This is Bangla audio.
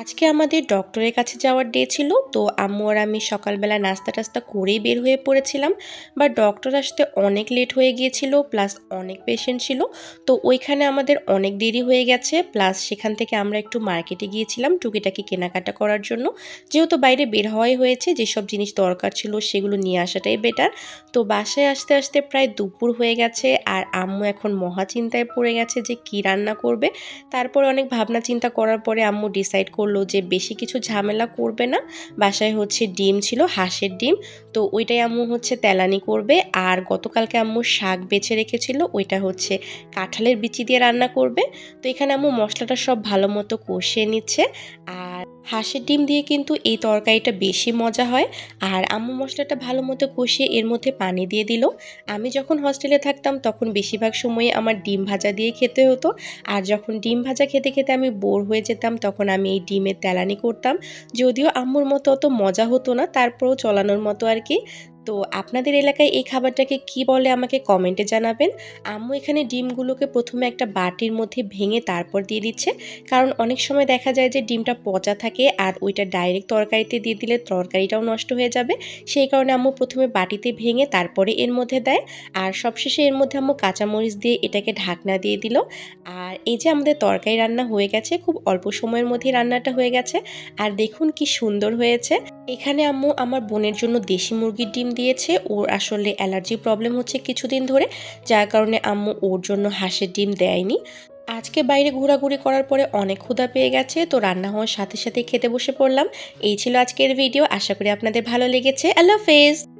আজকে আমাদের ডক্টরের কাছে যাওয়ার ডে ছিল, তো আম্মু আর আমি সকালবেলা নাস্তা টাস্তা করেই বের হয়ে পড়েছিলাম। বা ডক্টর আসতে অনেক লেট হয়ে গিয়েছিল প্লাস অনেক পেশেন্ট ছিল। তো ওইখানে আমাদের অনেক দেরি হয়ে গেছে প্লাস সেখান থেকে আমরা একটু মার্কেটে গিয়েছিলাম টুকিটাকি কেনাকাটা করার জন্য। যেহেতু বাইরে বের হওয়াই হয়েছে, যেসব জিনিস দরকার ছিল সেগুলো নিয়ে আসাটাই বেটার তো বাসায় আসতে আসতে প্রায় দুপুর হয়ে গেছে, আর আম্মু এখন মহা চিন্তায় পড়ে গেছে যে কি রান্না করবে। তারপর অনেক ভাবনা চিন্তা করার পরে আম্মু ডিসাইড করল যে, বেশি কিছু ঝামেলা করবে না। বাসায় হচ্ছে ডিম ছিল, হাঁসের ডিম। তো ওইটাই আম্মু হচ্ছে তেলানি করবে। আর গতকালকে আম্মু শাক বেছে রেখেছিল, ওইটা হচ্ছে কাঁঠালের বিচি দিয়ে রান্না করবে। তো এখানে আম্মু মশলাটা সব ভালো মতো কষিয়ে নিচ্ছে। আর হাঁসের ডিম দিয়ে কিন্তু এই তরকারিটা বেশি মজা হয়। আর আম্মু মশলাটা ভালো মতো কষিয়ে এর মধ্যে পানি দিয়ে দিল। আমি যখন হস্টেলে থাকতাম তখন বেশিরভাগ সময়ে আমার ডিম ভাজা দিয়ে খেতে হতো। আর যখন ডিম ভাজা খেতে খেতে আমি বোর হয়ে যেতাম তখন আমি এই ডিমের তেলানি করতাম। যদিও আম্মুর মতো অত মজা হতো না, তারপরেও চলানোর মতো আর কি। তো আপনাদের এলাকায় এই খাবারটাকে কি বলে আমাকে কমেন্টে জানাবেন। আম্মু এখানে ডিমগুলোকে প্রথমে একটা বাটির মধ্যে ভেঙে তারপর দিয়ে দিচ্ছে। কারণ অনেক সময় দেখা যায় যে ডিমটা পচা থাকে আর ওইটা ডাইরেক্ট তরকারিতে দিয়ে দিলে তরকারিটাও নষ্ট হয়ে যাবে। সেই কারণে আম্মু প্রথমে বাটিতে ভেঙে তারপরে এর মধ্যে দেয়। আর সবশেষে এর মধ্যে আম্মু কাঁচামরিচ দিয়ে এটাকে ঢাকনা দিয়ে দিল। আর এই যে আমাদের তরকারি রান্না হয়ে গেছে, খুব অল্প সময়ের মধ্যেই রান্নাটা হয়ে গেছে। আর দেখুন কি সুন্দর হয়েছে। এখানে আম্মু আমার বোনের জন্য দেশি মুরগির ডিম দিয়েছে। ওর আসলে অ্যালার্জি প্রবলেম হচ্ছে কিছুদিন ধরে, যার কারণে আম্মু ওর জন্য হাঁসের ডিম দেয়নি। আজকে বাইরে ঘোরাঘুরি করার পরে অনেক ক্ষুধা পেয়ে গেছে, তো রান্না হওয়ার সাথে সাথে খেতে বসে পড়লাম। এই ছিল আজকের ভিডিও আশা করি আপনাদের ভালো লেগেছে। আল্লাহ হাফেজ!